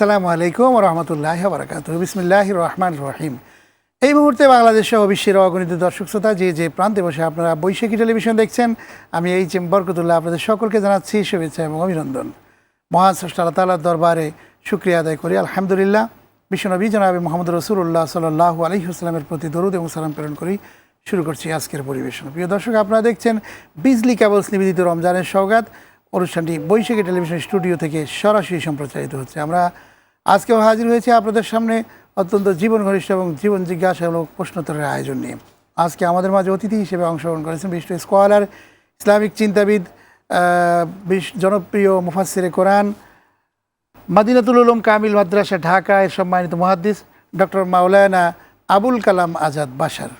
আসসালামু আলাইকুম রহমতুল্লাহ বারকাত বিসমিল্লাহ রহমান রহিম। এই মুহূর্তে বাংলাদেশ সহ বিশ্বের অগণিত দর্শক শ্রোতা যে যে প্রান্তে বসে আপনারা বৈশাখী টেলিভিশন দেখছেন, আমি এই চেম বরকতুল্লাহ আপনাদের সকলকে জানাচ্ছি শুভেচ্ছা এবং অভিনন্দন। মহান আল্লাহ তালার দরবারে শুক্রিয়া আদায় করি। আলহামদুলিল্লাহ, বিশ্বনবী জনাবি মোহাম্মদ রসুল্লাহ সাল্লাহ আলহিহাস্লামের প্রতি দরুদ এবং সালাম প্রেরণ করি। শুরু করছি আজকের পরিবেশন। প্রিয় দর্শক, আপনারা দেখছেন বিজলি কেবলস নিবেদিত রমজানের সৌগাত অনুষ্ঠানটি বৈশাখী টেলিভিশন স্টুডিও থেকে সরাসরি সম্প্রচারিত হচ্ছে। আমরা আজকেও হাজির হয়েছে আপনাদের সামনে অত্যন্ত জীবন ঘনিষ্ঠ এবং জীবন জিজ্ঞাসামূলক প্রশ্নোত্তরের আয়োজন নিয়ে। আজকে আমাদের মাঝে অতিথি হিসেবে অংশগ্রহণ করেছেন বিশিষ্ট স্কলার ইসলামিক চিন্তাবিদ বিশ- জনপ্রিয় মুফাসিরে কোরআন মাদিনাতুল উলুম কামিল মাদ্রাসা ঢাকা এর সম্মানিত মহাদ্দিস ডক্টর মাওলানা আবুল কালাম আজাদ বাসার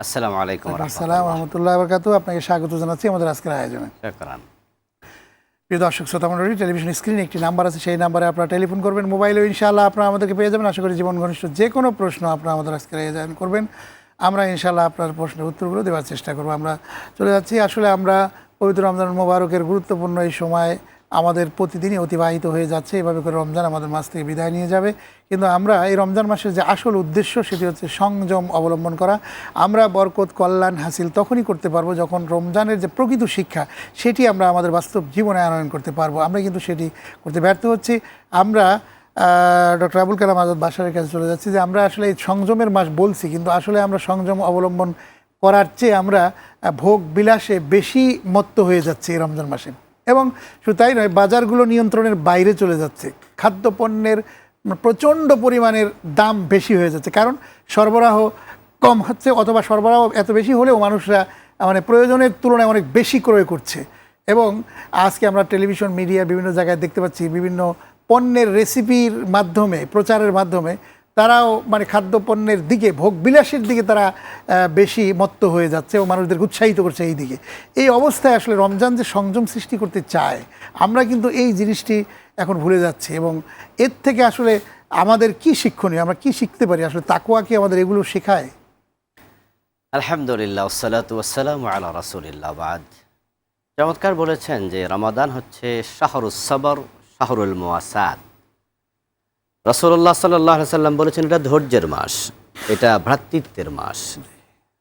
আসসালামু আলাইকুম আসসালাম রহমতুল্লাহ বরকাতু আপনাকে স্বাগত জানাচ্ছি আমাদের আজকের আয়োজনে। প্রিয় দর্শক, শ্রোতা মন্ডলী টেলিভিশন স্ক্রিনে একটি নাম্বার আছে। সেই নাম্বারে আপনারা টেলিফোন করবেন, মোবাইলেও ইনশাআল্লাহ আপনারা আমাদেরকে পেয়ে যাবেন। আশা করি জীবন ঘনিষ্ঠ যে কোনো প্রশ্ন আপনারা আমাদের আজকে আয়োজন করবেন। আমরা ইনশাআল্লাহ আপনার প্রশ্নের উত্তরগুলো দেওয়ার চেষ্টা করব। আমরা চলে যাচ্ছি। আসলে আমরা পবিত্র রমজান মোবারকের গুরুত্বপূর্ণ এই সময় আমাদের প্রতিদিনই অতিবাহিত হয়ে যাচ্ছে। এভাবে করে রমজান আমাদের মাস থেকে বিদায় নিয়ে যাবে। কিন্তু আমরা এই রমজান মাসের যে আসল উদ্দেশ্য সেটি হচ্ছে সংযম অবলম্বন করা। আমরা বরকত, কল্যাণ হাসিল তখনই করতে পারব যখন রমজানের যে প্রকৃত শিক্ষা সেটি আমরা আমাদের বাস্তব জীবনে আনয়ন করতে পারব। আমরা কিন্তু সেটি করতে ব্যর্থ হচ্ছি। আমরা ডক্টর আবুল কালাম আজাদ বাসারের কাছে চলে যাচ্ছি যে আমরা আসলে এই সংযমের মাস বলছি, কিন্তু আসলে আমরা সংযম অবলম্বন করার চেয়ে আমরা ভোগ বিলাসে বেশি মত্ত হয়ে যাচ্ছে এই রমজান মাসে। এবং শুধু তাই নয়, বাজারগুলো নিয়ন্ত্রণের বাইরে চলে যাচ্ছে। খাদ্যপণ্যের প্রচণ্ড পরিমাণের দাম বেশি হয়ে যাচ্ছে। কারণ সরবরাহ কম হচ্ছে অথবা সরবরাহ এত বেশি হলেও মানুষরা মানে প্রয়োজনের তুলনায় অনেক বেশি ক্রয় করছে। এবং আজকে আমরা টেলিভিশন, মিডিয়া বিভিন্ন জায়গায় দেখতে পাচ্ছি বিভিন্ন পণ্যের রেসিপির মাধ্যমে, প্রচারের মাধ্যমে তারাও মানে খাদ্যপণ্যের দিকে ভোগ বিলাসের দিকে তারা বেশি মত্ত হয়ে যাচ্ছে ও মানুষদের উৎসাহিত করছে এই দিকে। এই অবস্থায় আসলে রমজান যে সংযম সৃষ্টি করতে চায়, আমরা কিন্তু এই জিনিসটি এখন ভুলে যাচ্ছি এবং এর থেকে আসলে আমাদের কি শিক্ষণীয়, আমরা কি শিখতে পারি? আসলে তাকুয়া কি আমাদের এগুলো শেখায়? আলহামদুলিল্লাহ সালাতু ওয়াসালাম আলা রাসূলিল্লাহ বাদ। চমৎকার বলেছেন যে রমাদান হচ্ছে শাহরুস সবর, শাহরুল মুয়াসাদ রসুল্লাহ সাল্লাহ সাল্লাম বলেছেন, এটা ধৈর্যের মাস, এটা ভ্রাতৃত্বের মাস।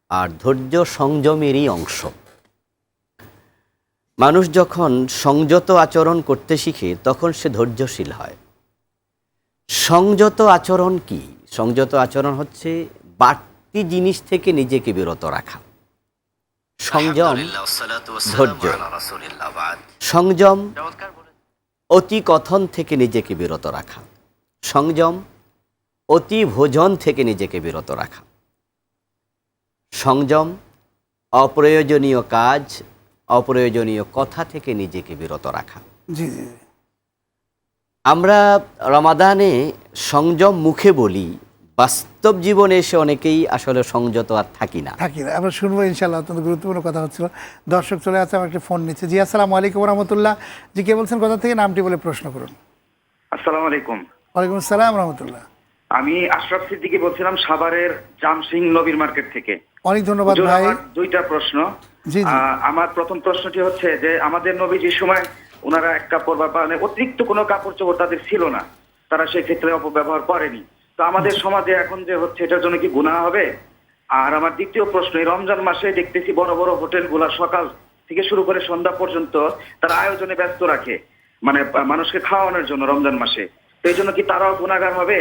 আর ধৈর্য সংযমেরই অংশ। মানুষ যখন সংযত আচরণ করতে শিখে, তখন সে ধৈর্যশীল হয়। সংযত আচরণ কি? সংযত আচরণ হচ্ছে বাড়তি জিনিস থেকে নিজেকে বিরত রাখা। সংযম, ধৈর্য। সংযম অতি কথন থেকে নিজেকে বিরত রাখা। সংযম অতি ভোজন থেকে নিজেকে বিরত রাখা। সংযম অপ্রয়োজনীয় কাজ অপ্রয়োজনীয় কথা থেকে নিজেকে বিরত রাখা। জি জি জি। আমরা রমাদানে সংযম মুখে বলি বাস্তব জীবনে এসে অনেকেই আসলে সংযত আর থাকি না। থাকি না। আমরা শুনব ইনশাল্লাহ অত্যন্ত গুরুত্বপূর্ণ কথা হচ্ছিল। দর্শক চলে আছে আমার ফোন নিচ্ছে। জি আসসালামু আলাইকুম রহমতুল্লাহ। জি কে বলছেন? কোথা থেকে? নামটি বলে প্রশ্ন করুন। আসসালামু আলাইকুম। ওয়ালাইকুম আসসালাম রহমতুল্লাহ। আমি আশরাফ সিদ্দিকী বলছিলাম সাভারের জামসিং নবীর মার্কেট থেকে। অনেক ধন্যবাদ ভাই। দুইটা প্রশ্ন। আমার প্রথম প্রশ্নটি হচ্ছে যে আমাদের নবী যে সময় ওনারা এক কাপড় বা মানে অতিরিক্ত কোনো কাপড় চোপড় তাদের ছিল না তারা সেই ক্ষেত্রে অপব্যবহার করেনি। তো আমাদের সমাজে এখন যে হচ্ছে এটার জন্য কি গুনাহ হবে? আর আমার দ্বিতীয় প্রশ্ন এই রমজান মাসে দেখতেছি বড় বড় হোটেলগুলা সকাল থেকে শুরু করে সন্ধ্যা পর্যন্ত তারা আয়োজনে ব্যস্ত রাখে। মানে মানুষকে খাওয়ানোর জন্য রমজান মাসে। এই জন্য কি তারাও গুণাগার হবে?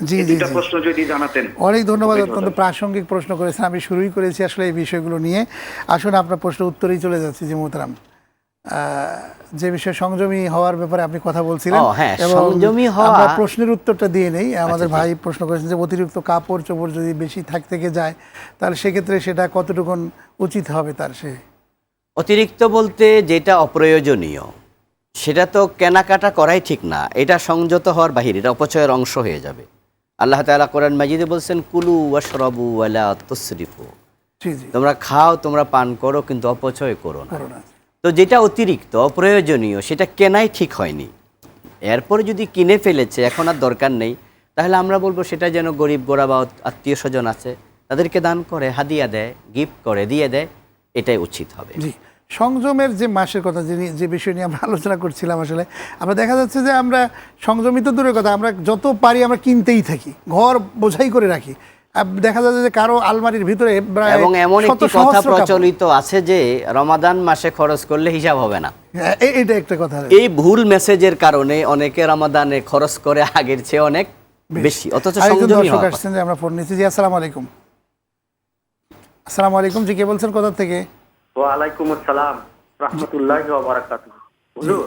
জি, জি, প্রশ্ন যদি জানাতেন। অনেক ধন্যবাদ অত্যন্ত প্রাসঙ্গিক প্রশ্ন করেছেন। আমি শুরুই করেছি আসলে এই বিষয়গুলো নিয়ে। আসুন আপনার প্রশ্ন উত্তরেই চলে যাচ্ছি যে মোহতারাম। আহ, যে বিষয়ে সংযমী হওয়ার ব্যাপারে আপনি কথা বলছিলেন ও, হ্যাঁ, সংযমী আমরা প্রশ্নের উত্তরটা দিয়ে নেই। আমাদের আচ্ছা, ভাই প্রশ্ন করেছেন যে অতিরিক্ত কাপড় চোপড় যদি বেশি থাক থেকে যায় তাহলে সেক্ষেত্রে সেটা কতটুকুন উচিত হবে তার সে? অতিরিক্ত বলতে যেটা অপ্রয়োজনীয় সেটা তো কেনাকাটা করাই ঠিক না। এটা সংযত হওয়ার বাহিরে এটা অপচয়ের অংশ হয়ে যাবে। আল্লাহ তাআলা কোরআন মাজিদে বলছেন কুলু ওয়াশরাবু ওয়ালা তুসরিফু। তোমরা খাও তোমরা পান করো কিন্তু অপচয় করো না। তো যেটা অতিরিক্ত অপ্রয়োজনীয় সেটা কেনাই ঠিক হয়নি। এরপরে যদি কিনে ফেলেছে এখন আর দরকার নেই। তাহলে আমরা বলব সেটা যেন গরিব গোড়া বা আত্মীয় স্বজন আছে তাদেরকে দান করে হাদিয়া দেয় গিফট করে দিয়ে দেয় এটাই উচিত হবে। জি। সংযমের যে মাসের কথা যিনি যে বিষয় নিয়ে আমরা আলোচনা করছিলাম আসলে আমরা দেখা যাচ্ছে যে আমরা সংযমিত দূরের কথা আমরা যত পারি আমরা কিনতেই থাকি ঘর বোঝাই করে রাখি। দেখা যাচ্ছে যে কারও আলমারির ভিতরে এবং এমন একটি কথা প্রচলিত আছে যে রমাদান মাসে খরচ করলে হিসাব হবে না। হ্যাঁ, এটা একটা কথা। এই ভুল মেসেজের কারণে অনেকে রমাদানে খরচ করে আগের চেয়ে অনেক বেশি। অথচ সংযমী হওয়া আসছেন যে আমরা ফোন নিচ্ছি। জি আসসালামু আলাইকুম। আসসালামু আলাইকুম জি কে বলছেন কোথা থেকে? ওয়ালাইকুম আসসালাম রহমতুল্লাহ বারাকাতু হুজুর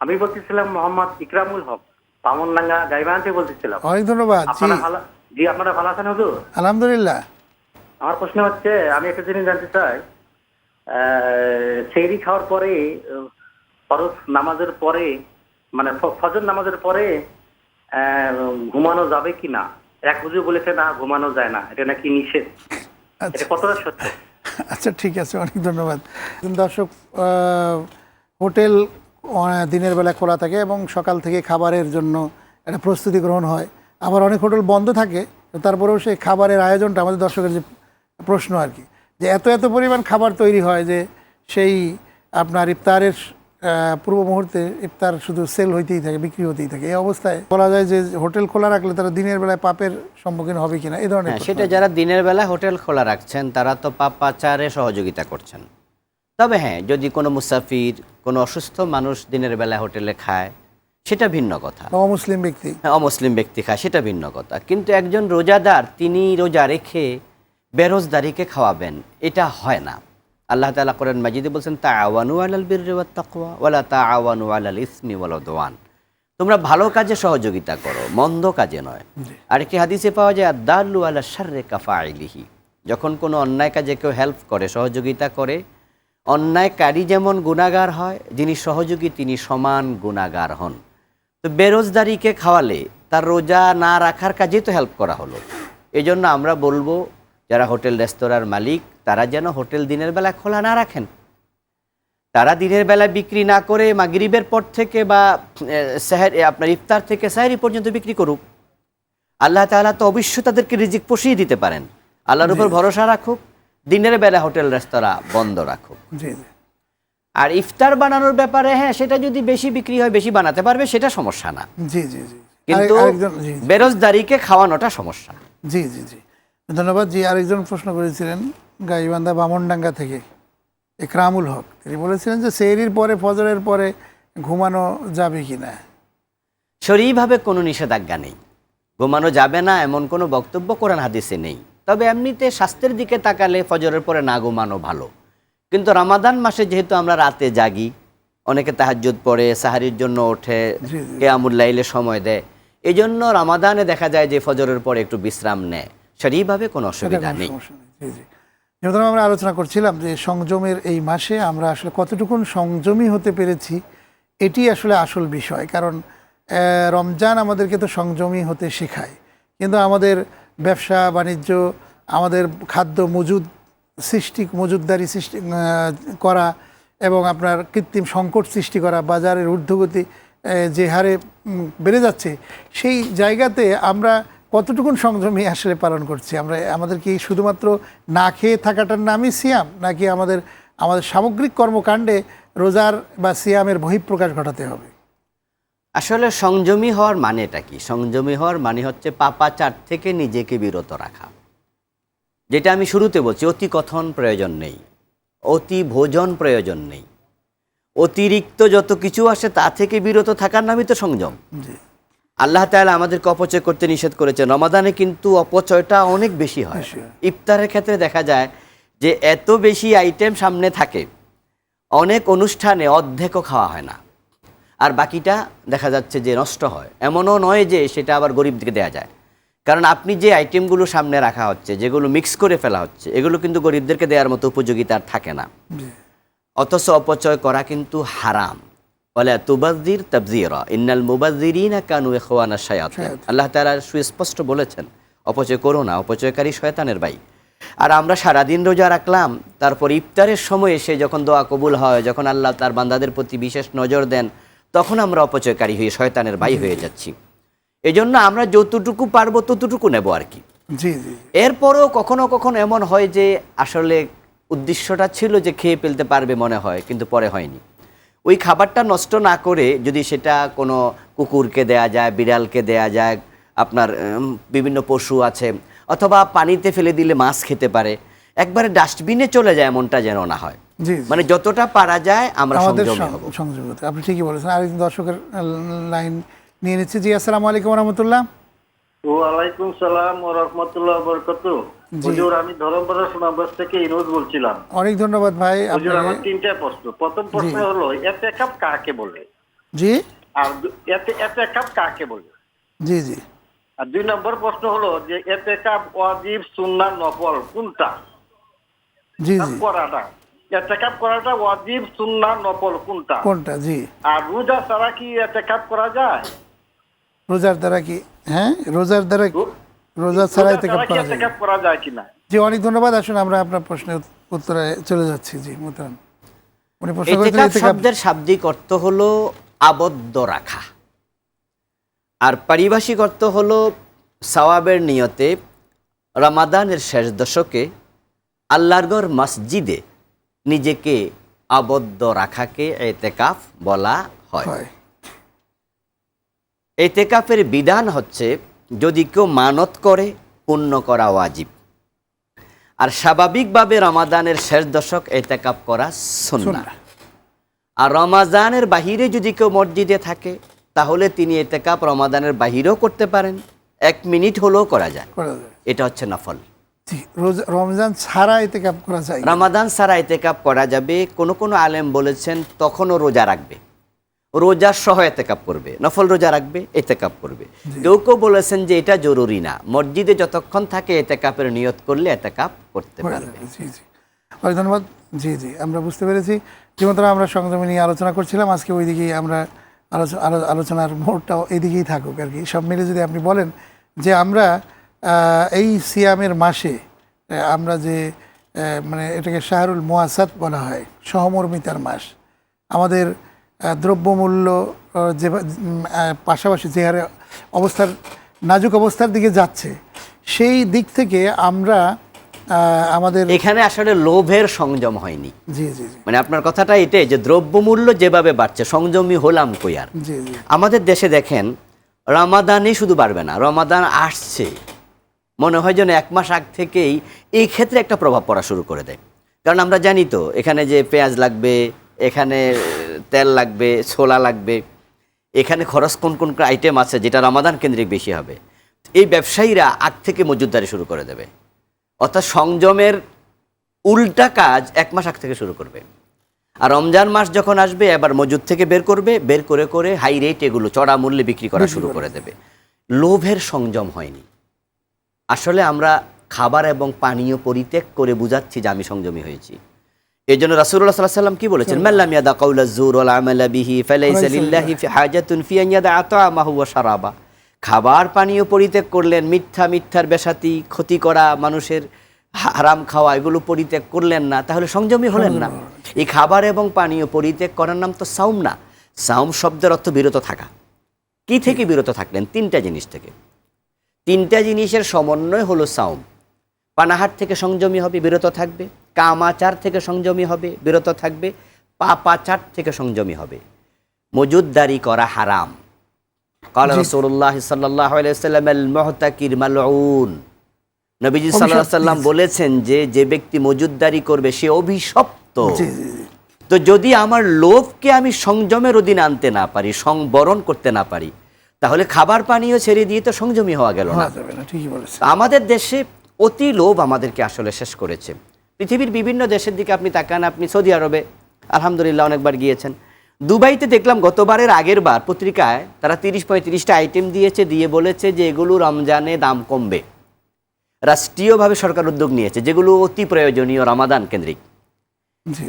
আমি বলতেছিলাম মোহাম্মদ ইকরামুল হক পামনডাঙ্গা গাইবান্তে বলতেছিলাম। অনেক ধন্যবাদ জি। আপনারা ভালো আছেন হুজুর? আলহামদুলিল্লাহ। আমার প্রশ্ন হচ্ছে আমি একটা জিনিস জানতে চাই। সেহরি খাওয়ার পরে ফরজ নামাজের পরে মানে ফজর নামাজের পরে ঘুমানো যাবে কি না? এক হুজুর বলেছে না ঘুমানো যায় না এটা নাকি নিষেধ? এটা আচ্ছা কতটা সত্য? আচ্ছা ঠিক আছে, অনেক ধন্যবাদ। দর্শক হোটেল দিনের বেলা খোলা থাকে এবং সকাল থেকে খাবারের জন্য একটা প্রস্তুতি গ্রহণ হয়। আবার অনেক হোটেল বন্ধ থাকে তারপরেও সেই খাবারের আয়োজনটা আমাদের দর্শকের যে প্রশ্ন আর কি। যে এত এত পরিমাণ খাবার তৈরি হয় যে সেই আপনার ইফতারের পূর্ব মুহূর্তে ইফতার শুধু সেল হইতেই থাকে বিক্রি হতেই থাকে। এই অবস্থায় বলা যায় যে হোটেল খোলা রাখলে তারা দিনের বেলায় পাপের সম্মুখীন হবে কিনা এই ধরনের হ্যাঁ সেটা যারা দিনের বেলা হোটেল খোলা রাখছেন তারা তো পাপ পাচারে সহযোগিতা করছেন। তবে হ্যাঁ যদি কোনো মুসাফির কোনো অসুস্থ মানুষ দিনের বেলা হোটেলে খায় সেটা ভিন্ন কথা। অমুসলিম ব্যক্তি। হ্যাঁ, অমুসলিম ব্যক্তি খায় সেটা ভিন্ন কথা। কিন্তু একজন রোজাদার তিনি রোজা রেখে বেরোজদারিকে খাওয়াবেন এটা হয় না। আল্লাহ তালা করেন মাজিদে বলছেন তা আওয়ানু আলাল বীর তাকুয়া ওয়ালা তা আওয়ানু আলাল ইসমি ওয়ালা দোয়ান তোমরা ভালো কাজে সহযোগিতা করো মন্দ কাজে নয়। আরেকটি হাদিসে পাওয়া যায় দাল্লু আলা শার্রে কাফা আইলিহি যখন কোনো অন্যায় কাজে কেউ হেল্প করে সহযোগিতা করে অন্যায়কারী যেমন গুণাগার হয় যিনি সহযোগী তিনি সমান গুণাগার হন। তো বেরোজদারিকে খাওয়ালে তার রোজা না রাখার কাজেই তো হেল্প করা হলো। এজন্য আমরা বলব যারা হোটেল রেস্তোরাঁর মালিক তারা যেন হোটেল দিনের বেলা খোলা না রাখেন। তারা দিনের বেলা বিক্রি না করে মাগরিবের পর থেকে বা সাহের আপনার ইফতার থেকে সাহেরি পর্যন্ত বিক্রি করুক। আল্লাহ তাআলা তো অবশ্যই তাদেরকে রিজিক পুষিয়ে দিতে পারেন। আল্লাহর উপর ভরসা রাখুক দিনের বেলা হোটেল রেস্তোরাঁ বন্ধ রাখুক। আর ইফতার বানানোর ব্যাপারে হ্যাঁ সেটা যদি বেশি বিক্রি হয় বেশি বানাতে পারবে সেটা সমস্যা না। জি জি জি। কিন্তু। বেরোজদারিকে খাওয়ানোটা সমস্যা। জি জি জি। ধন্যবাদ জি আরেকজন প্রশ্ন করেছিলেন গাইবান্ধা বামনডাঙ্গা থেকে একরামুল হক। তিনি বলেছিলেন যে সেহরির পরে ফজরের পরে ঘুমানো যাবে কি না। শরীরভাবে কোনো নিষেধাজ্ঞা নেই। ঘুমানো যাবে না এমন কোনো বক্তব্য কোরআন হাদিসে নেই। তবে এমনিতে স্বাস্থ্যের দিকে তাকালে ফজরের পরে না ঘুমানো ভালো। কিন্তু রামাদান মাসে যেহেতু আমরা রাতে জাগি অনেকে তাহাজ্জুদ পড়ে সাহারির জন্য ওঠে। কেয়ামুল্লাইলে সময় দেয় এই জন্য রমাদানে দেখা যায় যে ফজরের পরে একটু বিশ্রাম নেয়। শরীরভাবে কোনো অসুবিধা নেই। যেমন আমরা আলোচনা করছিলাম যে সংযমের এই মাসে আমরা আসলে কতটুকুন সংযমী হতে পেরেছি এটি আসলে আসল বিষয়। কারণ রমজান আমাদেরকে তো সংযমী হতে শেখায়। কিন্তু আমাদের ব্যবসা বাণিজ্য আমাদের খাদ্য মজুদ সৃষ্টি মজুদদারি সৃষ্টি করা এবং আপনার কৃত্রিম সংকট সৃষ্টি করা বাজারের ঊর্ধ্বগতি যে হারে বেড়ে যাচ্ছে সেই জায়গাতে আমরা কতটুকুন সংযমী আসলে পালন করছি? আমরা আমাদের কি শুধুমাত্র না খেয়ে থাকাটার নামই সিয়াম নাকি আমাদের আমাদের সামগ্রিক কর্মকাণ্ডে রোজার বা সিয়ামের বহিঃপ্রকাশ ঘটাতে হবে? আসলে সংযমী হওয়ার মানেটা কি? সংযমী হওয়ার মানে হচ্ছে পাপাচার থেকে নিজেকে বিরত রাখা। যেটা আমি শুরুতে বলছি অতি কথন প্রয়োজন নেই অতি ভোজন প্রয়োজন নেই। অতিরিক্ত যত কিছু আসে তা থেকে বিরত থাকার নামই তো সংযম। আল্লাহ তাআলা আমাদেরকে অপচয় করতে নিষেধ করেছেন। রমাদানে কিন্তু অপচয়টা অনেক বেশি হয়। ইফতারের ক্ষেত্রে দেখা যায় যে এত বেশি আইটেম সামনে থাকে অনেক অনুষ্ঠানে অর্ধেকও খাওয়া হয় না। আর বাকিটা দেখা যাচ্ছে যে নষ্ট হয়। এমনও নয় যে সেটা আবার গরিবদেরকে দেওয়া যায়। কারণ আপনি যে আইটেমগুলো সামনে রাখা হচ্ছে যেগুলো মিক্স করে ফেলা হচ্ছে এগুলো কিন্তু গরিবদেরকে দেওয়ার মতো উপযোগিতা থাকে না। অথচ অপচয় করা কিন্তু হারাম। বলে তুবাজির তাবজিরা ইন্নাল মুবাজিরিনা কানু ইখওয়ানা শায়াতিন শায়াতিন। আল্লাহ তাআলা সুস্পষ্ট বলেছেন অপচয় করো না অপচয়কারী শয়তানের ভাই। আর আমরা সারাদিন রোজা রাখলাম তারপর ইফতারের সময় এসে যখন দোয়া কবুল হয় যখন আল্লাহ তার বান্দাদের প্রতি বিশেষ নজর দেন তখন আমরা অপচয়কারী হয়ে শয়তানের ভাই হয়ে যাচ্ছি। এজন্য আমরা যতটুকু পারব ততটুকু নেব আর কি। জি জি। এরপরেও কখনো কখনো এমন হয় যে আসলে উদ্দেশ্যটা ছিল যে খেয়ে ফেলতে পারবে মনে হয় কিন্তু পরে হয়নি। ওই খাবারটা নষ্ট না করে যদি সেটা কোনো কুকুরকে দেয়া যায় বিড়ালকে দেয়া যায় আপনার বিভিন্ন পশু আছে অথবা পানিতে ফেলে দিলে মাছ খেতে পারে একবারে ডাস্টবিনে চলে যায় এমনটা যেন না হয়। মানে যতটা পারা যায় আমরা সংযোগ আপনি ঠিকই বলেছেন। আরেকজন দর্শকের লাইন নিয়ে নিচ্ছি। জি আসসালামু আলাইকুম রহমতুল্লাহ। ওয়ালাইকুম সালাম ও রহমতুল্লাহ বরকত হুজুর আমি ধরমপাড়া থেকে ইনোজ বলছিলাম। অনেক ধন্যবাদ ভাই হুজুর আমার তিনটা প্রশ্ন। প্রথম প্রশ্ন হলো এতে কাপ কাকে বলে? জি। আর এতে এতে কাপ কাকে বলে? জি জি। আর দুই নম্বর প্রশ্ন হলো যে এতে কাপ ওয়াজিব সুন্নাহ নফল কোনটা? জি জি। করাটা। এতে কাপ করাটা ওয়াজিব সুন্নাহ নফল কোনটা? কোনটা? জি। আর রোজা ছাড়া কি এতে কাপ করা যায়? রোজার দ্বারা কি? হ্যাঁ রোজার দ্বারা রোজা ছাড়াই থেকে ছাড়া করা এতে যায়? কাপ করা যায় কিনা? জি অনেক ধন্যবাদ। আসুন আমরা আপনার প্রশ্নের উত্তরে চলে যাচ্ছি। জি মোতারাম। উনি প্রশ্ন এতেকাফ- শব্দের শাব্দিক অর্থ হলো আবদ্ধ রাখা। আর পারিভাষিক অর্থ হলো সওয়াবের নিয়তে রমাদানের শেষ দশকে আল্লাহরগড় মসজিদে নিজেকে আবদ্ধ রাখাকে এতেকাফ বলা হয়। হয়। এতেকাফের বিধান হচ্ছে যদি কেউ মানত করে পুণ্য করা ওয়াজিব। আর স্বাভাবিকভাবে রমাদানের শেষ দশক এতেকাফ করা সুন্নাহ। আর রমাজানের বাহিরে যদি কেউ মসজিদে থাকে তাহলে তিনি এতেকাপ রমাদানের বাহিরেও করতে পারেন। এক মিনিট হলেও করা যায়। এটা হচ্ছে নফল। রমজান ছাড়া এতেকাফ করা যায় রমাদান সারা এতেকাপ করা যাবে। কোনো কোনো আলেম বলেছেন তখনও রোজা রাখবে। রোজা সহ এতেকাপ করবে নফল রোজা রাখবে এতেকাপ করবে। কেউ কেউ বলেছেন যে এটা জরুরি না। মসজিদে যতক্ষণ থাকে এতেকাপের নিয়ত করলে এতেকাপ করতে করা পারবে। জি জি। অনেক ধন্যবাদ। জি জি আমরা বুঝতে পেরেছি। যেমন আমরা সংযমী নিয়ে আলোচনা করছিলাম আজকে ওই দিকেই আমরা আলোচনার মোড়টাও এদিকেই থাকুক আর কি। সব মিলে যদি আপনি বলেন যে আমরা এই সিয়ামের মাসে আমরা যে মানে এটাকে শাহরুল মোয়াসাত বলা হয় সহমর্মিতার মাস আমাদের দ্রব্যমূল্য যে পাশাপাশি যে হারে অবস্থার নাজুক অবস্থার দিকে যাচ্ছে সেই দিক থেকে আমরা আমাদের এখানে আসলে লোভের সংযম হয়নি। জি জি। মানে আপনার কথাটা এটাই যে দ্রব্যমূল্য যেভাবে বাড়ছে সংযমী হলাম কই আর? জি জি। আমাদের দেশে দেখেন রমাদানই শুধু বাড়বে না রমাদান আসছে। মনে হয় যেন এক মাস আগ থেকেই এই ক্ষেত্রে একটা প্রভাব পড়া শুরু করে দেয়। কারণ আমরা জানি তো এখানে যে পেঁয়াজ লাগবে এখানে তেল লাগবে ছোলা লাগবে। এখানে খরচ কোন কোন আইটেম আছে যেটা রমাদান কেন্দ্রিক বেশি হবে? এই ব্যবসায়ীরা আগ থেকে মজুদদারি শুরু করে দেবে। অর্থাৎ সংযমের উল্টা কাজ এক মাস আগ থেকে শুরু করবে। আর রমজান মাস যখন আসবে এবার মজুদ থেকে বের করবে বের করে করে হাই রেট এগুলো চড়া মূল্যে বিক্রি করা শুরু করে দেবে। লোভের সংযম হয়নি। আসলে আমরা খাবার এবং পানীয় পরিত্যাগ করে বুঝাচ্ছি যে আমি সংযমী হয়েছি। এই জন্য রাসূলুল্লাহ সাল্লাল্লাহু আলাইহি সাল্লাম কি বলেছেন? মাল্লাম ইয়াদা কাউলা যুর ওয়াল আমালা বিহি ফালাইসা লিল্লাহি হাজাতুন ফি আন ইয়াদা আতামাহু ওয়া শারাবা। খাবার পানীয় পরিত্যাগ করলেন মিথ্যা মিথ্যার বেসাতি ক্ষতি করা মানুষের হারাম খাওয়া এগুলো পরিত্যাগ করলেন না। তাহলে সংযমী হলেন না। এই খাবার এবং পানীয় পরিত্যাগ করার নাম তো সাউম না। সাউম শব্দের অর্থ বিরত থাকা। কি থেকে বিরত থাকলেন? তিনটা জিনিস থেকে। তিনটা জিনিসের সমন্বয় হলো সাউম। পানাহার থেকে সংযমী হবে বিরত থাকবে কামাচার থেকে সংযমী হবে বিরত থাকবে পাপাচার থেকে সংযমী হবে মজুদদারি করা হারাম قال رسول الله صلى الله عليه وسلم المحتكر ملعون নবীজি সাল্লাল্লাহু আলাইহি সাল্লাম বলেছেন যে যে ব্যক্তি মজুদদারি করবে সে অভিশপ্ত জি জি জি তো যদি আমার লোভকে আমি সংযমের অধীনে আনতে না পারি সংবরণ করতে না পারি তাহলে খাবার পানীয় ছেড়ে দিয়ে তো সংযমী হওয়া গেল না হওয়া যাবে না ঠিকই বলেছেন তো আমাদের দেশে অতি লোভ আমাদেরকে আসলে শেষ করেছে। পৃথিবীর বিভিন্ন দেশের দিকে আপনি তাকান আপনি সৌদি আরবে আলহামদুলিল্লাহ অনেকবার গিয়েছেন। দুবাইতে দেখলাম গতবারের আগের বার পত্রিকায় তারা তিরিশ পঁয়ত্রিশটা আইটেম দিয়েছে দিয়ে বলেছে যে এগুলো রমজানে দাম কমবে। রাষ্ট্রীয়ভাবে সরকার উদ্যোগ নিয়েছে যেগুলো অতি প্রয়োজনীয় রমাদান কেন্দ্রিক।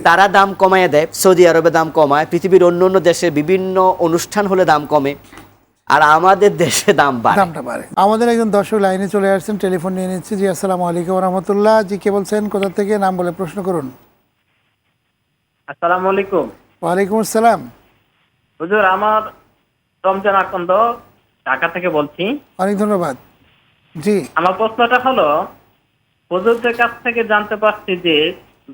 তারা দাম কমায় দেয় সৌদি আরবে দাম কমায় পৃথিবীর অন্য অন্য দেশে বিভিন্ন অনুষ্ঠান হলে দাম কমে। আর আমাদের দেশে দাম বাড়ে। দামটা বাড়ে। আমাদের একজন দর্শক লাইনে চলে আসছেন টেলিফোন নিয়ে নিচ্ছি। জি আসসালামু আলাইকুম রহমতুল্লাহ জি কে বলছেন? কোথা থেকে? নাম বলে প্রশ্ন করুন। আসসালামু আলাইকুম। ওয়ালাইকুম আসসালাম। হুজুর আমার রমজান আকন্দ ঢাকা থেকে বলছি। অনেক ধন্যবাদ। জি। আমার প্রশ্নটা হলো হুজুরদের কাছ থেকে জানতে পারছি যে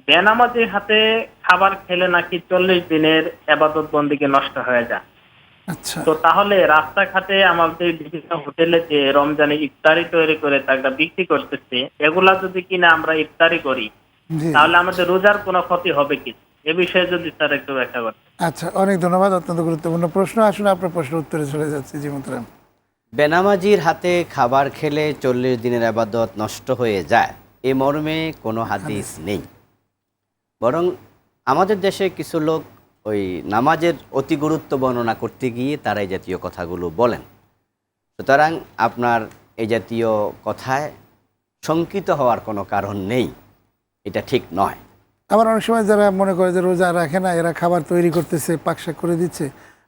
বেনামাজির হাতে খাবার খেলে নাকি চল্লিশ দিনের আবাদত বন্দিকে নষ্ট হয়ে যায়। তো তাহলে রাস্তাঘাটে আমাদের বিভিন্ন হোটেলে যে রমজানে ইফতারি তৈরি করে তাকে বিক্রি করতেছে এগুলা যদি কিনা আমরা ইফতারি করি তাহলে আমাদের রোজার কোনো ক্ষতি হবে কি? এ বিষয়ে যদি স্যার একটু ব্যাখ্যা করতেন। আচ্ছা অনেক ধন্যবাদ অত্যন্ত গুরুত্বপূর্ণ প্রশ্ন। আসুন আপনার প্রশ্নের উত্তরে চলে যাচ্ছে জি বেনামাজির হাতে খাবার খেলে চল্লিশ দিনের আবাদত নষ্ট হয়ে যায়। এ মর্মে কোনো হাদিস। নেই। বরং আমাদের দেশে কিছু লোক ওই নামাজের অতি গুরুত্ব বর্ণনা করতে গিয়ে তারা এই জাতীয় কথাগুলো বলেন। সুতরাং আপনার এই জাতীয় কথায় শঙ্কিত হওয়ার কোনো কারণ নেই এটা ঠিক নয়। আবার অনেক সময় যারা মনে করে যে রোজা রাখে না এরা খাবার তৈরি করতেছে পাকশাক করে দিচ্ছে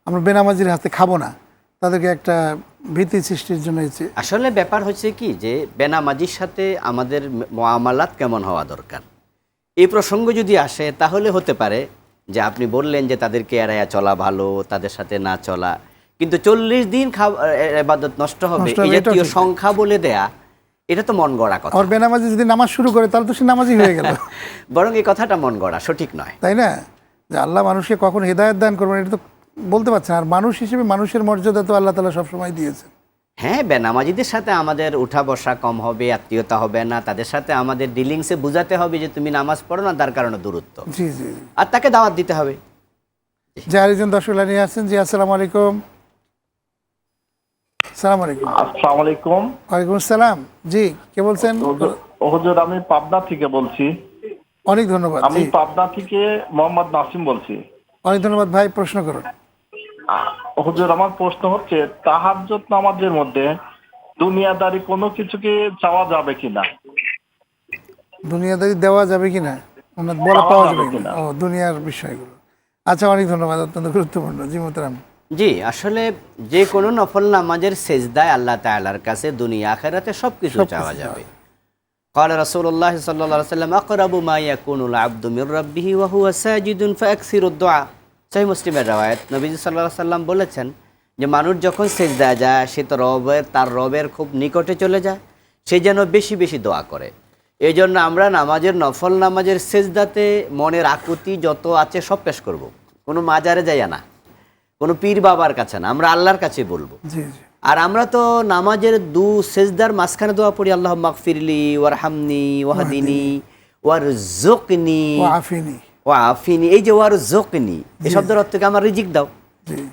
আমরা বেনামাজির হাতে খাব না। তাদেরকে একটা ভীতি সৃষ্টির জন্য হচ্ছে আসলে ব্যাপার হচ্ছে কি যে বেনামাজির সাথে আমাদের মামালাত কেমন হওয়া দরকার? এই প্রসঙ্গ যদি আসে তাহলে হতে পারে যে আপনি বললেন যে তাদেরকে এড়াইয়া চলা ভালো তাদের সাথে না চলা। কিন্তু চল্লিশ দিন খাবার এবাদত নষ্ট হবে এই জাতীয় সংখ্যা বলে দেয়া এটা তো মন গড়া কথা। আর বেনামাজি যদি নামাজ শুরু করে তাহলে তো সে নামাজি হয়ে গেল। বরং এই কথাটা মন গড়া সঠিক নয়। তাই না? যে আল্লাহ মানুষকে কখন হেদায়ত দান করবেন এটা তো বলতে পারছেন আর মানুষ হিসেবে মানুষের মর্যাদা তো আল্লাহ তালা সবসময় দিয়েছে হ্যাঁ বেনামাজিদের সাথে আমাদের উঠা বসা কম হবে আত্মীয়তা হবে না তাদের সাথে আমাদের ডিলিংসে বোঝাতে হবে যে তুমি নামাজ পড়ো না তার কারণে দূরত্ব। জি জি। জি আর তাকে দাওয়াত দিতে হবে। যে আরেকজন দর্শক লাইনে আসছেন জি আসসালামু আলাইকুম। সালাম আলাইকুম। আসসালামু আলাইকুম। ওয়ালাইকুম আসসালাম। জি কে বলছেন? হুজুর- হুজুর আমি পাবনা থেকে বলছি। অনেক ধন্যবাদ আমি পাবনা থেকে মোহাম্মদ নাসিম বলছি। অনেক ধন্যবাদ ভাই প্রশ্ন করুন। হুজুর আমার প্রশ্ন হচ্ছে তাহাজ্জুদ নামাজের মধ্যে দুনিয়াদারি কোনো কিছুকে চাওয়া যাবে কিনা দুনিয়াদারি দেওয়া যাবে কিনা ওনার বলা পাওয়া পাওয়া যাবে যাবে কিনা কিনা? ও দুনিয়ার বিষয়গুলো আচ্ছা অনেক ধন্যবাদ অত্যন্ত গুরুত্বপূর্ণ জি মোহতারাম জি আসলে যে কোনো নফল নামাজের সেজদায় আল্লাহ তাআলার কাছে দুনিয়া আখেরাতে সব কিছু সবকিছু চাওয়া চাওয়া যাবে قال رسول الله صلى الله عليه وسلم أقرب ما يكون العبد من ربه وهو ساجد فأكثر الدعاء সহি মুসলিমের রাওয়ায়াত। নবীজি আলাইহি সাল্লাম বলেছেন যে মানুষ যখন সেজদায় যায় সে তো রবের তার রবের খুব নিকটে চলে যায় সে যেন বেশি বেশি দোয়া করে। এই জন্য আমরা নামাজের নফল নামাজের সেজদাতে মনের আকুতি যত আছে সব পেশ করব। কোনো মাজারে যাইয়া না কোনো পীর বাবার কাছে না আমরা আল্লাহর কাছে বলব। আর আমরা তো নামাজের দু সেজদার মাঝখানে দোয়া পড়ি আল্লাহ মাগফিরলি ওয়ারহামনি ওয়াহদিনি ওয়ার জোকনি ও আফিনি এই যে ওয়ার জোকনি এই শব্দের অর্থ আমার রিজিক দাও।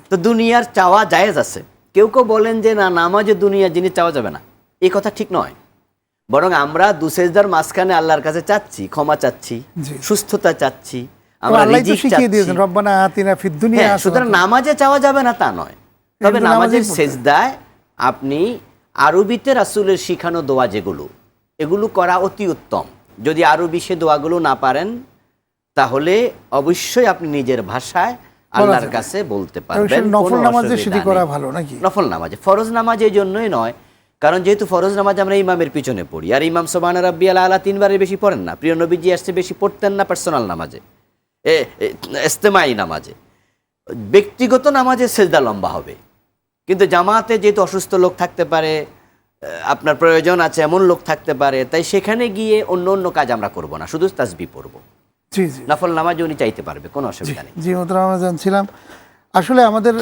তো দুনিয়ার চাওয়া জায়েজ আছে। কেউ কেউ বলেন যে না নামাজে দুনিয়ার জিনিস চাওয়া যাবে না। এই কথা ঠিক নয়। বরং আমরা দু সেজদার মাঝখানে আল্লাহর কাছে চাচ্ছি ক্ষমা চাচ্ছি সুস্থতা চাচ্ছি আমরা রিজিক চাচ্ছি। রব্বানা আতিনা ফিদ দুনিয়া হ্যাঁ সুতরাং নামাজে চাওয়া যাবে না তা নয়। তবে নামাজের সেজদায় আপনি আরবিতে রাসূলের শিখানো দোয়া যেগুলো এগুলো করা অতি উত্তম। যদি আরবি সে দোয়াগুলো না পারেন তাহলে অবশ্যই আপনি নিজের ভাষায় আল্লাহর কাছে বলতে পারবেন। নফল নামাজে সেটি করা ভালো নাকি? নফল নামাজে ফরজ নামাজ এই জন্যই নয়। কারণ যেহেতু ফরজ নামাজ আমরা ইমামের পিছনে পড়ি আর ইমাম সোবান রাব্বি আলা আলা তিনবারের বেশি পড়েন না। প্রিয় নবীজি আসছে বেশি পড়তেন না পার্সোনাল নামাজে। এ এ- ইস্তেমাই নামাজে। ব্যক্তিগত নামাজে সেজদা লম্বা হবে। কিন্তু জামাতে যেহেতু অসুস্থ লোক থাকতে পারে আপনার প্রয়োজন আছে এমন লোক থাকতে পারে তাই সেখানে গিয়ে অন্য অন্য কাজ আমরা করব না শুধু তাসবি পড়ব। জি জি। নফল নামাজ উনি চাইতে পারবে কোনো অসুবিধা নেই। জি মোহতারাম আমরা জানছিলাম আসলে আমাদের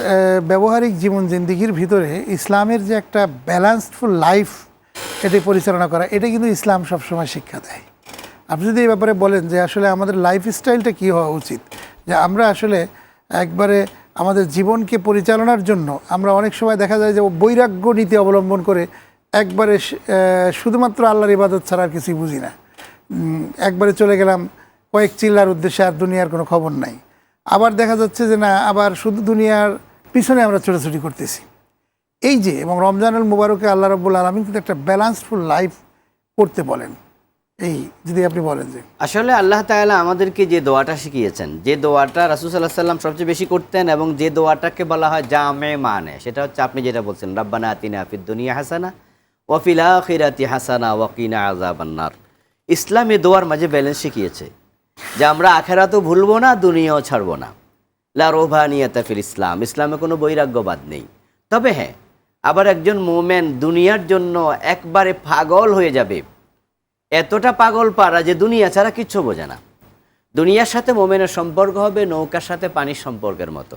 ব্যবহারিক জীবন জিন্দিগির ভিতরে ইসলামের যে একটা ব্যালেন্সফুল লাইফ এটি পরিচালনা করা এটা কিন্তু ইসলাম সবসময় শিক্ষা দেয়। আপনি যদি এই ব্যাপারে বলেন যে আসলে আমাদের লাইফ স্টাইলটা কী হওয়া উচিত যে আমরা আসলে একবারে আমাদের জীবনকে পরিচালনার জন্য আমরা অনেক সময় দেখা যায় যে বৈরাগ্য নীতি অবলম্বন করে একবারে শুধুমাত্র আল্লাহর ইবাদত ছাড়া আর কিছুই বুঝি না। একবারে চলে গেলাম কয়েক চিল্লার উদ্দেশ্যে আর দুনিয়ার কোনো খবর নাই। আবার দেখা যাচ্ছে যে না, আবার শুধু দুনিয়ার পিছনে আমরা ছোটাছুটি করতেছি। এই যে, এবং রমজানুল মুবারকে আল্লাহ রব্বুল আলমিন কিন্তু একটা ব্যালেন্সফুল লাইফ করতে বলেন। এই যদি আপনি বলেন যে। আসলে আল্লাহ তাআলা আমাদেরকে যে দোয়াটা শিখিয়েছেন, যে দোয়াটা রাসূল সাল্লাহ সাল্লাম সবচেয়ে বেশি করতেন এবং যে দোয়াটাকে বলা হয় জামে মানে সেটা হচ্ছে আপনি যেটা বলছেন, রাব্বানা আতিনা ফিদ দুনিয়া হাসানা ওয়াফিল আখিরাতি হাসানা ওয়াকিনা আযাবান্নার ইসলাম দোয়ার মাঝে ব্যালেন্স শিখিয়েছে। যে আমরা আখেরাতও ভুলবো না, দুনিয়াও ছাড়বো না। লা ফিল ইসলাম। ইসলামে কোনো বৈরাগ্যবাদ নেই। তবে হ্যাঁ আবার একজন মোমেন দুনিয়ার জন্য একবারে পাগল হয়ে যাবে। এতটা পাগল পারা যে দুনিয়া ছাড়া কিচ্ছু বোঝে না। দুনিয়ার সাথে মোমেনের সম্পর্ক হবে নৌকার সাথে পানির সম্পর্কের মতো।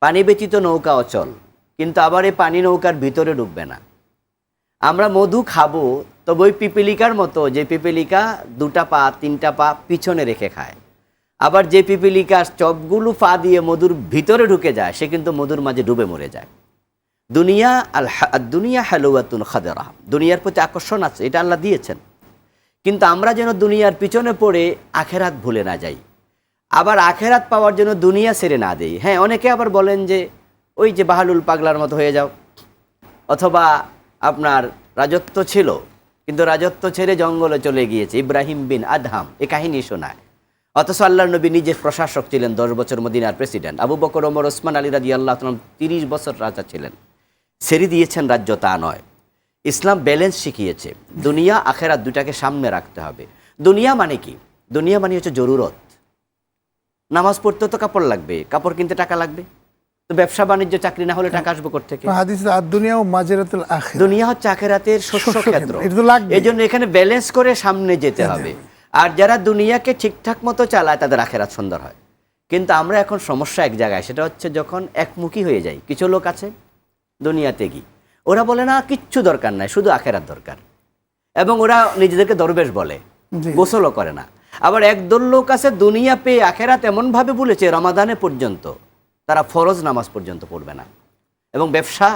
পানি ব্যতীত নৌকা অচল। কিন্তু আবার এই পানি নৌকার ভিতরে ডুববে না। আমরা মধু খাব, তবে ওই পিপিলিকার মতো, যে পিপিলিকা দুটা পা, তিনটা পা পিছনে রেখে খায়। আবার যে পিপিলিকার চপগুলো পা দিয়ে মধুর ভিতরে ঢুকে যায়, সে কিন্তু মধুর মাঝে ডুবে মরে যায়। দুনিয়া আল দুনিয়া হালুয়াতুন খাদেরা। দুনিয়ার প্রতি আকর্ষণ আছে, এটা আল্লাহ দিয়েছেন। কিন্তু আমরা যেন দুনিয়ার পিছনে পড়ে আখেরাত ভুলে না যাই। আবার আখেরাত পাওয়ার জন্য দুনিয়া ছেড়ে না দেই। হ্যাঁ অনেকে আবার বলেন যে, ওই যে বাহালুল পাগলার মতো হয়ে যাও। অথবা আপনার রাজত্ব ছিল, কিন্তু রাজত্ব ছেড়ে জঙ্গলে চলে গিয়েছে ইব্রাহিম বিন আদহাম। এ কাহিনী শোনায়। অথচ আল্লাহ নবী নিজে প্রশাসক ছিলেন, দশ বছর মদিনার president. Abu Bakr, Omar, Osman, Ali রাজি আল্লাহ তিরিশ বছর রাজা ছিলেন। ছেড়ে দিয়েছেন রাজ্য তা নয়। ইসলাম ব্যালেন্স শিখিয়েছে। দুনিয়া, আখেরাত দুটাকে সামনে রাখতে হবে। দুনিয়া মানে কি? দুনিয়া মানে হচ্ছে জরুরত। নামাজ পড়তে তো কাপড় লাগবে। কাপড় কিনতে টাকা লাগবে। তো ব্যবসা বাণিজ্য চাকরি না হলে টাকা আসবে থেকে হাদিস আর দুনিয়া ও মাজেরাতুল আখির দুনিয়া হচ্ছে আখেরাতের শস্য ক্ষেত্র। এই জন্য এখানে ব্যালেন্স করে সামনে যেতে হবে। আর যারা দুনিয়াকে ঠিকঠাক মতো চালায় তাদের আখেরাত সুন্দর হয়। কিন্তু আমরা এখন সমস্যা এক জায়গায় সেটা হচ্ছে যখন একমুখী হয়ে যাই। কিছু লোক আছে দুনিয়াতে গি ওরা বলে না কিচ্ছু দরকার নাই শুধু আখেরাত দরকার। এবং ওরা নিজেদেরকে দরবেশ বলে। গোসলও করে না। আবার একদল লোক আছে দুনিয়া পেয়ে আখেরাত এমনভাবে বলেছে রমাদানে পর্যন্ত। তারা ফরজ নামাজ পর্যন্ত পড়বে না। এবং ব্যবসা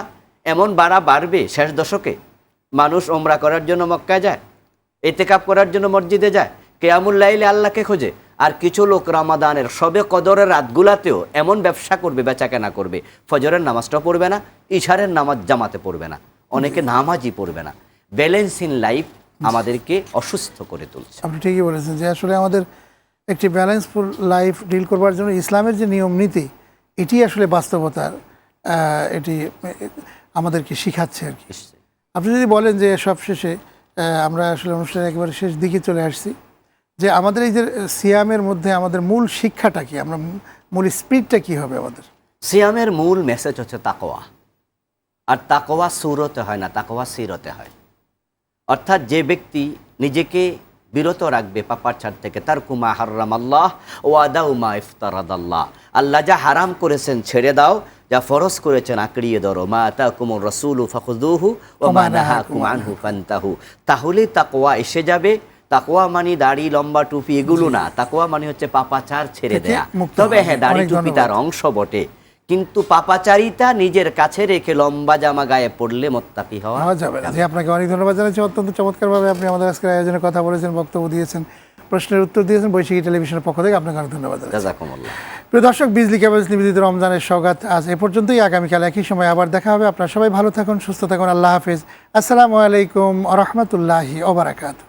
এমন বাড়া বাড়বে শেষ দশকে, মানুষ ওমরা করার জন্য মক্কায় যায় এতেকাপ করার জন্য মসজিদে যায়, কেয়ামুল লাইলে আল্লাহকে খোঁজে, আর কিছু লোক রামাদানের সবে কদরের রাতগুলাতেও এমন ব্যবসা করবে বেচা কেনা করবে, ফজরের নামাজটা পড়বে না, ইশারের নামাজ জামাতে পড়বে না, অনেকে নামাজই পড়বে না। ব্যালেন্স ইন লাইফ আমাদেরকে অসুস্থ করে তুলছে। আপনি ঠিকই বলেছেন যে আসলে আমাদের একটি ব্যালেন্সফুল লাইফ ডিল করবার জন্য ইসলামের যে নিয়ম নীতি এটি আসলে বাস্তবতার এটি আমাদেরকে শিখাচ্ছে আর কি। আপনি যদি বলেন যে সবশেষে আমরা আসলে অনুষ্ঠানের একেবারে শেষ দিকে চলে আসছি যে আমাদের এই যে সিয়ামের মধ্যে আমাদের মূল শিক্ষাটা কি? আমরা মূল স্পিডটা কি হবে আমাদের? সিয়ামের মূল মেসেজ হচ্ছে তাকোয়া আর তাকোয়া সুরতে হয় না তাকোয়া সিরতে হয়। অর্থাৎ যে ব্যক্তি নিজেকে বিরত রাখবে পাপার ছাড় থেকে। তার কুমা হারাম আল্লাহ ও আদাউমা ইফতারাদ আল্লাহ আল্লাহ যা হারাম করেছেন ছেড়ে দাও যা ফরজ করেছেন আঁকড়িয়ে ধরো। মা তা কুমর রসুলু ফখুদুহু ও মা নাহা কুমানহু ফান্তাহু। তাহলে তাকোয়া এসে যাবে। তাকোয়া মানে দাড়ি লম্বা টুপি এগুলো না। তাকোয়া মানে হচ্ছে পাপাচার ছেড়ে দেয়া। তবে হ্যাঁ দাড়ি টুপি তার অংশ বটে। কিন্তু পাপাচারিতা নিজের কাছে রেখে লম্বা জামা গায়ে পড়লে মোত্তাকি হওয়া যাবে না। আপনাকে অনেক ধন্যবাদ জানাচ্ছি। অত্যন্ত চমৎকারভাবে আপনি আমাদের আজকের আয়োজনে কথা বলেছেন বক্তব্য দিয়েছেন প্রশ্নের উত্তর দিয়েছেন বৈশাখী টেলিভিশনের পক্ষ থেকে আপনাকে অনেক ধন্যবাদ প্রিয় দর্শক বিজলি কেবলস নিবেদিত রমজানের সৌগাত আজ এ পর্যন্তই। আগামীকাল একই সময় আবার দেখা হবে। আপনারা সবাই ভালো থাকুন সুস্থ থাকুন। আল্লাহ হাফিজ। আসসালামু আলাইকুম আ রহমতুল্লাহি ওবরাকাতু